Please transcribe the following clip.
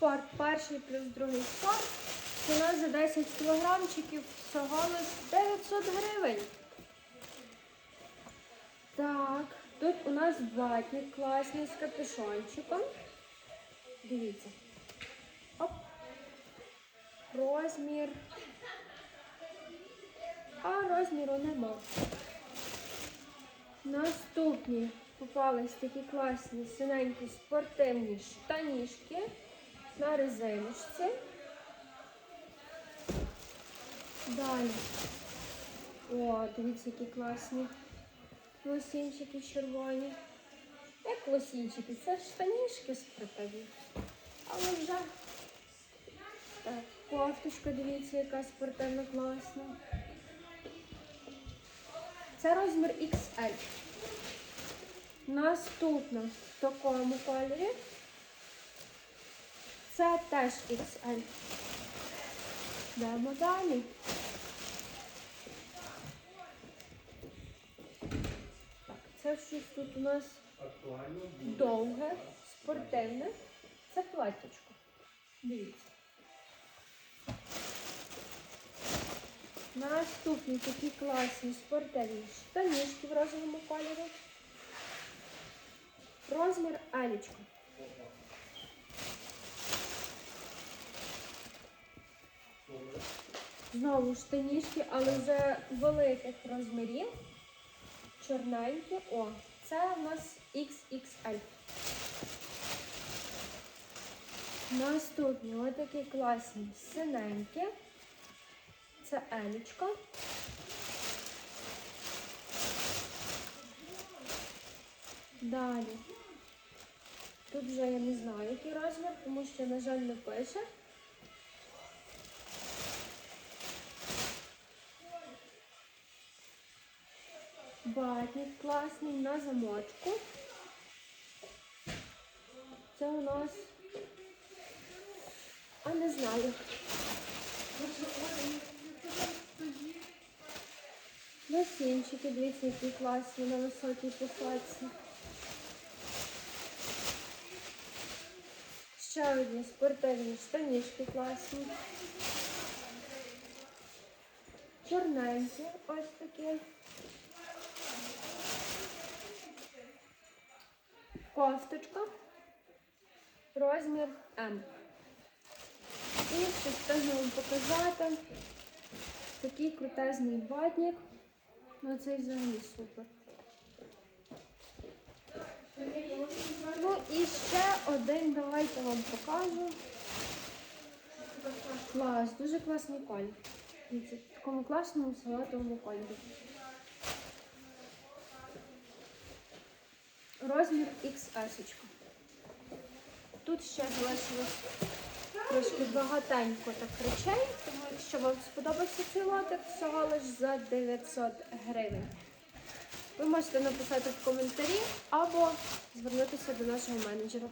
спорт перший плюс другий спорт. Ціна за 10 кілограмчиків всього лиш 900 гривень. Так, тут у нас ватник класний з капюшончиком. Дивіться. Оп. Розмір. А розміру нема. Наступні попались такі класні синенькі спортивні штанішки на резиночці. Далі. О, дивіться, які класні лосінчики червоні. Як лосінчики, це штанішки спортивні. Але вже так, кофточка, дивіться, яка спортивна класна. Це розмір XL. Наступна в такому кольорі. Це теж XL. Йдемо далі. Так, це щось тут у нас довге, спортивне. Це платтячко. Дивіться. Наступні такі класні спортивні штанішки в розовому кольорі. Розмір Алічка. Знову штанішки, але вже великих розмірів. Чорненькі. О, це у нас XXL. Наступні отакі класні синенькі. Це Елічка. Далі. Тут вже я не знаю, який розмір, тому що, на жаль, не пише. Батник класний на замочку. Це у нас. А не знаю. Лосінчики, дивіться, класні на високій посадці. Ще одні спортивні штанішки класні. Чорненькі, ось такі. Кофточка. Розмір М. І ще встигну вам показати такий крутезний ватник. Ну цей взагалі супер. Ну і ще один давайте вам покажу. Клас, дуже класний колір. В такому класному салатовому кольорі. Розмір XS. Тут ще залишилось трошки багатенько так речей, тому якщо вам сподобався цей лотик, всього лиш за 900 гривень. Ви можете написати в коментарі або звернутися до нашого менеджера.